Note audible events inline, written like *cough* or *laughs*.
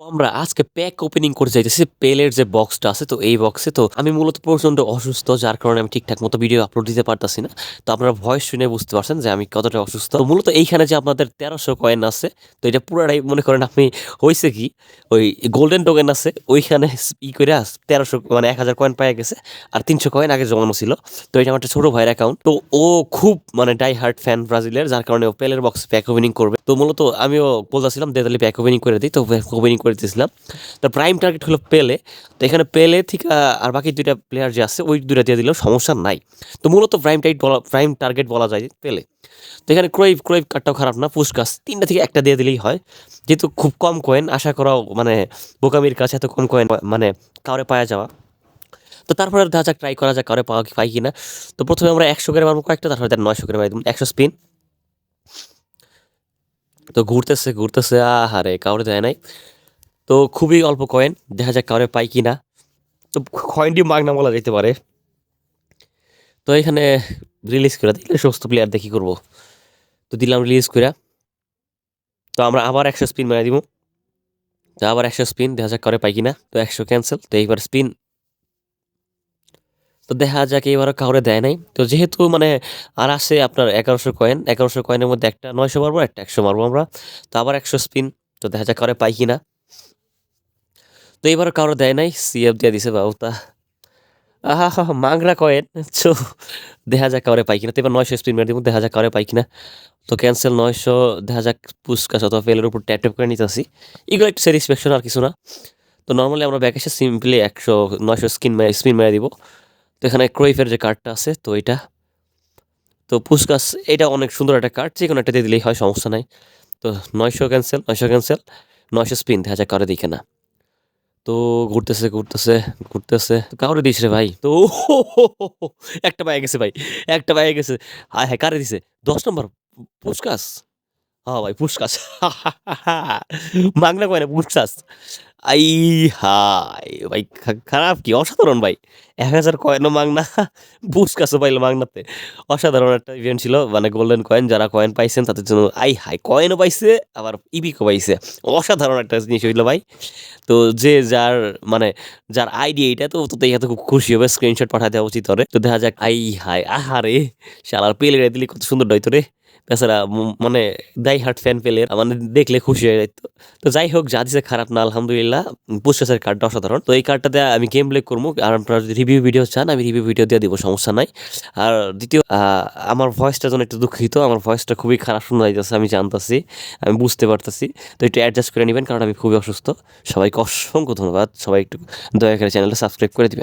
আমরা আজকে pack opening করে যাইতেছি পেলের যে বক্সটা আছে, তো এই বক্সে তো আমি মূলত প্রচণ্ড অসুস্থ, যার কারণে আমি ঠিকঠাক মতো ভিডিও আপলোড দিতে পারতাছি না। তো আপনারা ভয়েস শুনে বুঝতে পারছেন যে আমি কতটা অসুস্থ। মূলত এইখানে যে আপনাদের তেরোশো কয়েন আছে, তো এটা পুরাটাই মনে করেন আপনি হয়েছে কি, ওই গোল্ডেন টোকেন আছে, ওইখানে ই করে তেরোশো মানে এক হাজার কয়েন পাওয়া গেছে, আর তিনশো কয়েন আগে জমানো ছিল। তো এটা আমার একটা ছোটো ভাইয়ের অ্যাকাউন্ট তো ও খুব মানে ডাই হার্ট ফ্যান ব্রাজিলের, যার কারণে ও পেলের বক্স প্যাক ওপেনিং করবে। তো মূলত আমিও বলতেছিলাম, দেদালি প্যাক ওপেনিং করে দিই। তো প্যাক ওপেনিং করে দিয়েছিলাম তো প্রাইম টার্গেট হলো পেলে তো এখানে পেলে ঠিক আর বাকি দুইটা প্লেয়ার যে আছে, ওই দুইটা দিয়ে দিলেও সমস্যা নাই। তো মূলত প্রাইম টাইট বলা প্রাইম টার্গেট বলা যায় পেলে তো এখানে ক্রোইভ ক্রোইভ কার্ডটাও খারাপ না পুষ্কাস তিনটা থেকে একটা দিয়ে দিলেই হয়। যেহেতু খুব কম কয়েন আশা করাও মানে বোকামির কাছে এত কম কয়েন মানে কাউরে পাওয়া যাওয়া। তো তারপরে দেখা যাক ট্রাই করা যাক কাউরে পাওয়া কি, পাই কিনা তো প্রথমে আমরা একশো করে মারবো কয়েকটা, তারপরে তার নয়শো করে মারি একশো স্পিন তো ঘুরতেছে ঘুরতেছে, আহারে, কাউরে দেয় নাই। তো খুবই অল্প কয়েন দেখা যাক কাউরে পাই কি না তো কয়েনটি মাগনা বলা যেতে পারে। তো এখানে রিলিজ করে দিলে সমস্ত প্লেয়ার দেখি করব। তো দিলাম রিলিজ করে তো আমরা আবার একশো স্পিন মেরে দিব তো আবার একশো স্পিন দেখা যাক করে পাই কিনা। তো একশো ক্যান্সেল তো এইবার স্পিন তো দেখা যাক এবারও কাউরে দেয় নাই। তো যেহেতু মানে আর আছে আপনার এগারোশো কয়েন এগারোশো কয়েনের মধ্যে একটা নয়শো মারবো, একটা একশো মারবো আমরা। তো আবার একশো স্পিন তো দেখা যাক কাউরে পাই কিনা। তো এবার কারও দেয় নাই সিএফ দিয়ে দিছে বাবু তা আহা, হা মাংরা কয়েন। চো, দেখা যাক কাউরে পাই কিনা। তো এবার নয়শো স্পিন মেরে দিব, দেখা যাক কাউরে পাই কিনা। তো ক্যান্সেল নয়শো, দেখা যাক পুস্কাস অথবা ফেলের উপর ট্যাপ ট্যাপ করে নিতেছি এগুলো একটু স্যাটিসফ্যাকশন আর কিছু না। তো নর্মালি আমরা ব্যাক এসে সিম্পলি একশো, নয়শো স্কিন স্পিন মেরে দিব। তো এখানে ক্রোইফের যে কার্ডটা আছে, তো এটা। তো পুস্কাস এটা অনেক সুন্দর একটা কার্ড যে কোনো একটা দিয়ে দিলেই হয়, সমস্যা নাই। তো নয়শো ক্যান্সেল নয়শো ক্যান্সেল নয়শো স্পিন দেখা যাক কারে দেখে না তো ঘুরতেছে ঘুরতেছে ঘুরতেছে। কাউরে দিস রে ভাই। তো *laughs* একটা পায়ে গেছে ভাই, একটা পায়ে গেছে। হ্যাঁ হ্যাঁ কারে দিছে? দশ নম্বর পুষ্কাস হ্যাঁ ভাই পুষ্কাস *laughs* মাংনা কয় না পুষ্কাস আই হাই ভাই খারাপ কি? অসাধারণ ভাই। এক হাজার কয়েনও মাগনা পুষ্কাসও পাইলো মাগনাতে অসাধারণ একটা ইভেন্ট ছিল মানে গোল্ডেন কয়েন যারা কয়েন পাইছেন তাদের জন্য আই হাই কয়েনও পাইছে, আবার ইবিকও পাইছে। অসাধারণ একটা জিনিস হইল ভাই। তো যে যার মানে যার আইডি এইটা, তো তো দেখে তো খুব খুশি হবে স্ক্রিনশট পাঠা দেওয়া উচিত ওরে। তো দেখা যাক, আই হাই আহারে, শালার পেলে রে, দিলে কত সুন্দর হইতো রে। তাছাড়া মানে দাই হার্ট ফ্যান পেলের মানে দেখলে খুশি হয়ে যেত তো যাই হোক, যা দিছে খারাপ না, আলহামদুলিল্লাহ। পুষ্কাসের কার্ডটা অসাধারণ তো এই কার্ডটাতে আমি গেম প্লে করব। আর আপনারা যদি রিভিউ ভিডিও চান, আমি রিভিউ ভিডিও দিয়ে দিব, সমস্যা নাই। আর দ্বিতীয় আমার ভয়েসটা যেন একটু দুঃখিত, আমার ভয়েসটা খুবই খারাপ শোনা যাইতেছে, আমি জানতাছি, আমি বুঝতে পারতেছি। তো একটু অ্যাডজাস্ট করে নেবেন, কারণ আমি খুবই অসুস্থ। সবাইকে অসংখ্য ধন্যবাদ। সবাই একটু দয়া করে চ্যানেলটা সাবস্ক্রাইব করে দিবেন।